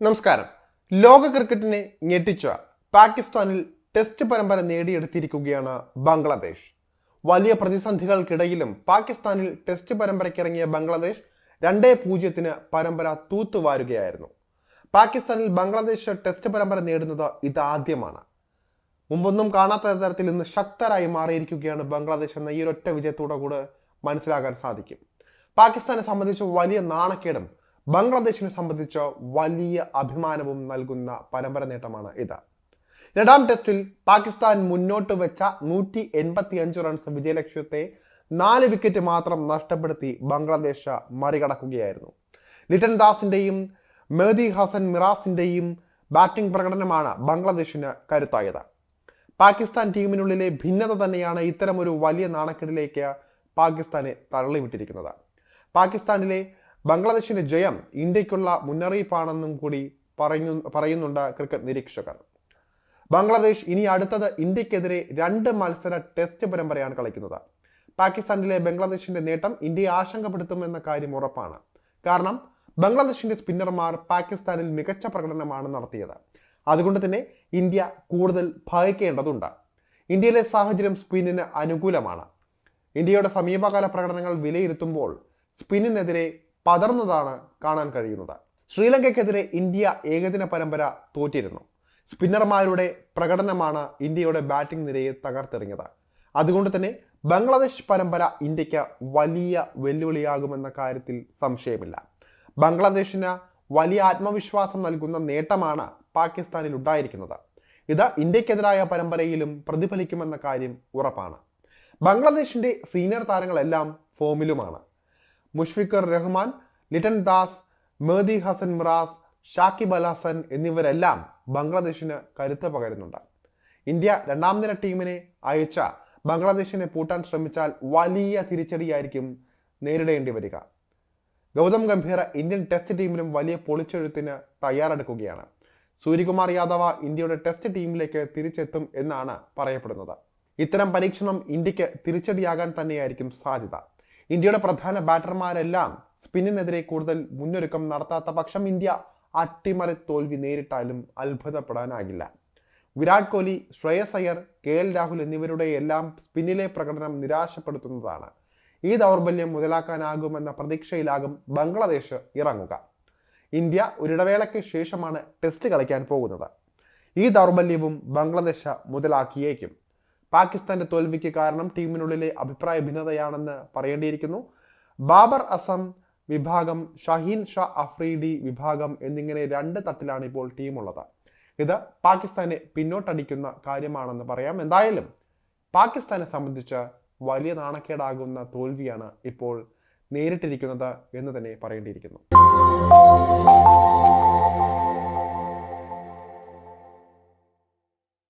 നമസ്കാരം. ലോക ക്രിക്കറ്റിനെ ഞെട്ടിച്ച പാകിസ്ഥാനിൽ ടെസ്റ്റ് പരമ്പര നേടിയെടുത്തിരിക്കുകയാണ് ബംഗ്ലാദേശ്. വലിയ പ്രതിസന്ധികൾക്കിടയിലും പാകിസ്ഥാനിൽ ടെസ്റ്റ് പരമ്പരയ്ക്കിറങ്ങിയ ബംഗ്ലാദേശ് രണ്ടേ പൂജ്യത്തിന് പരമ്പര തൂത്തുവാരുകയായിരുന്നു. പാകിസ്ഥാനിൽ ബംഗ്ലാദേശ് ടെസ്റ്റ് പരമ്പര നേടുന്നത് ഇതാദ്യമാണ്. മുമ്പൊന്നും കാണാത്ത തരത്തിൽ ഇന്ന് ശക്തരായി മാറിയിരിക്കുകയാണ് ബംഗ്ലാദേശ് എന്ന ഈ ഒരൊറ്റ വിജയത്തോടെ കൂടെ മനസ്സിലാക്കാൻ സാധിക്കും. പാകിസ്ഥാനെ സംബന്ധിച്ച് വലിയ നാണക്കേടും ബംഗ്ലാദേശിനെ സംബന്ധിച്ച് വലിയ അഭിമാനവും നൽകുന്ന പരമ്പര നേട്ടമാണ് ഇത്. രണ്ടാം ടെസ്റ്റിൽ പാകിസ്ഥാൻ മുന്നോട്ട് വെച്ച നൂറ്റി എൺപത്തി അഞ്ച് റൺസ് വിജയലക്ഷ്യത്തെ നാല് വിക്കറ്റ് മാത്രം നഷ്ടപ്പെടുത്തി ബംഗ്ലാദേശ് മറികടക്കുകയായിരുന്നു. ലിറ്റൻ ദാസിന്റെയും മെഹദി ഹസൻ മിറാസിന്റെയും ബാറ്റിംഗ് പ്രകടനമാണ് ബംഗ്ലാദേശിന് കരുത്തായത്. പാകിസ്ഥാൻ ടീമിനുള്ളിലെ ഭിന്നത തന്നെയാണ് ഇത്തരമൊരു വലിയ നാണക്കെടിലേക്ക് പാകിസ്ഥാനെ തള്ളിവിട്ടിരിക്കുന്നത്. പാകിസ്ഥാനിലെ ബംഗ്ലാദേശിന്റെ ജയം ഇന്ത്യക്കുള്ള മുന്നറിയിപ്പാണെന്നും കൂടി പറയുന്നു പറയുന്നുണ്ട് ക്രിക്കറ്റ് നിരീക്ഷകർ. ബംഗ്ലാദേശ് ഇനി അടുത്തത് ഇന്ത്യക്കെതിരെ രണ്ട് മത്സര ടെസ്റ്റ് പരമ്പരയാണ് കളിക്കുന്നത്. പാകിസ്ഥാനിലെ ബംഗ്ലാദേശിന്റെ നേട്ടം ഇന്ത്യയെ ആശങ്കപ്പെടുത്തുമെന്ന കാര്യം ഉറപ്പാണ്. കാരണം ബംഗ്ലാദേശിന്റെ സ്പിന്നർമാർ പാകിസ്ഥാനിൽ മികച്ച പ്രകടനമാണ് നടത്തിയത്. അതുകൊണ്ട് തന്നെ ഇന്ത്യ കൂടുതൽ ഭയക്കേണ്ടതുണ്ട്. ഇന്ത്യയിലെ സാഹചര്യം സ്പിന്നിന് അനുകൂലമാണ്. ഇന്ത്യയുടെ സമീപകാല പ്രകടനങ്ങൾ വിലയിരുത്തുമ്പോൾ സ്പിന്നിനെതിരെ പതർന്നതാണ് കാണാൻ കഴിയുന്നത്. ശ്രീലങ്കയ്ക്കെതിരെ ഇന്ത്യ ഏകദിന പരമ്പര തോറ്റിരുന്നു. സ്പിന്നർമാരുടെ പ്രകടനമാണ് ഇന്ത്യയുടെ ബാറ്റിംഗ് നിരയെ തകർത്തെറിഞ്ഞത്. അതുകൊണ്ട് തന്നെ ബംഗ്ലാദേശ് പരമ്പര ഇന്ത്യയ്ക്ക് വലിയ വെല്ലുവിളിയാകുമെന്ന കാര്യത്തിൽ സംശയമില്ല. ബംഗ്ലാദേശിന് വലിയ ആത്മവിശ്വാസം നൽകുന്ന നേട്ടമാണ് പാകിസ്ഥാനിൽ ഉണ്ടായിരിക്കുന്നത്. ഇത് ഇന്ത്യക്കെതിരായ പരമ്പരയിലും പ്രതിഫലിക്കുമെന്ന കാര്യം ഉറപ്പാണ്. ബംഗ്ലാദേശിന്റെ സീനിയർ താരങ്ങളെല്ലാം ഫോമിലുമാണ്. മുഷ്ഫിഖർ റഹ്മാൻ ലിറ്റൻ ദാസ് മേദി ഹസൻ മിറാസ് ഷാക്കിബ് അൽ ഹസൻ എന്നിവരെല്ലാം ബംഗ്ലാദേശിന് കരുത്ത് പകരുന്നുണ്ട്. ഇന്ത്യ രണ്ടാം നില ടീമിനെ അയച്ച ബംഗ്ലാദേശിനെ പൂട്ടാൻ ശ്രമിച്ചാൽ വലിയ തിരിച്ചടിയായിരിക്കും നേരിടേണ്ടി വരിക. ഗൗതം ഗംഭീർ ഇന്ത്യൻ ടെസ്റ്റ് ടീമിലും വലിയ പൊളിച്ചെഴുത്തിന് തയ്യാറെടുക്കുകയാണ്. സൂര്യകുമാർ യാദവ ഇന്ത്യയുടെ ടെസ്റ്റ് ടീമിലേക്ക് തിരിച്ചെത്തും എന്നാണ് പറയപ്പെടുന്നത്. ഇത്തരം പരീക്ഷണം ഇന്ത്യയ്ക്ക് തിരിച്ചടിയാകാൻ തന്നെയായിരിക്കും സാധ്യത. ഇന്ത്യയുടെ പ്രധാന ബാറ്റർമാരെല്ലാം സ്പിന്നിനെതിരെ കൂടുതൽ മുന്നൊരുക്കം നടത്താത്ത പക്ഷം ഇന്ത്യ അട്ടിമറി തോൽവി നേരിട്ടാലും അത്ഭുതപ്പെടാനാകില്ല. വിരാട് കോഹ്ലി ശ്രേയസ് അയ്യർ കെ എൽ രാഹുൽ എന്നിവരുടെ എല്ലാം സ്പിന്നിലെ പ്രകടനം നിരാശപ്പെടുത്തുന്നതാണ്. ഈ ദൗർബല്യം മുതലാക്കാനാകുമെന്ന പ്രതീക്ഷയിലാകും ബംഗ്ലാദേശ് ഇറങ്ങുക. ഇന്ത്യ ഒരിടവേളയ്ക്ക് ശേഷമാണ് ടെസ്റ്റ് കളിക്കാൻ പോകുന്നത്. ഈ ദൗർബല്യവും ബംഗ്ലാദേശ് മുതലാക്കിയേക്കും. പാകിസ്ഥാന്റെ തോൽവിക്ക് കാരണം ടീമിനുള്ളിലെ അഭിപ്രായ ഭിന്നതയാണെന്ന് പറയേണ്ടിയിരിക്കുന്നു. ബാബർ അസം വിഭാഗം ഷഹീൻ ഷാ അഫ്രീഡി വിഭാഗം എന്നിങ്ങനെ രണ്ട് തട്ടിലാണ് ഇപ്പോൾ ടീമുള്ളത്. ഇത് പാകിസ്ഥാനെ പിന്നോട്ടടിക്കുന്ന കാര്യമാണെന്ന് പറയാം. എന്തായാലും പാകിസ്ഥാനെ സംബന്ധിച്ച് വലിയ നാണക്കേടാകുന്ന തോൽവിയാണ് ഇപ്പോൾ നേരിട്ടിരിക്കുന്നത് എന്ന് തന്നെ പറയേണ്ടിയിരിക്കുന്നു.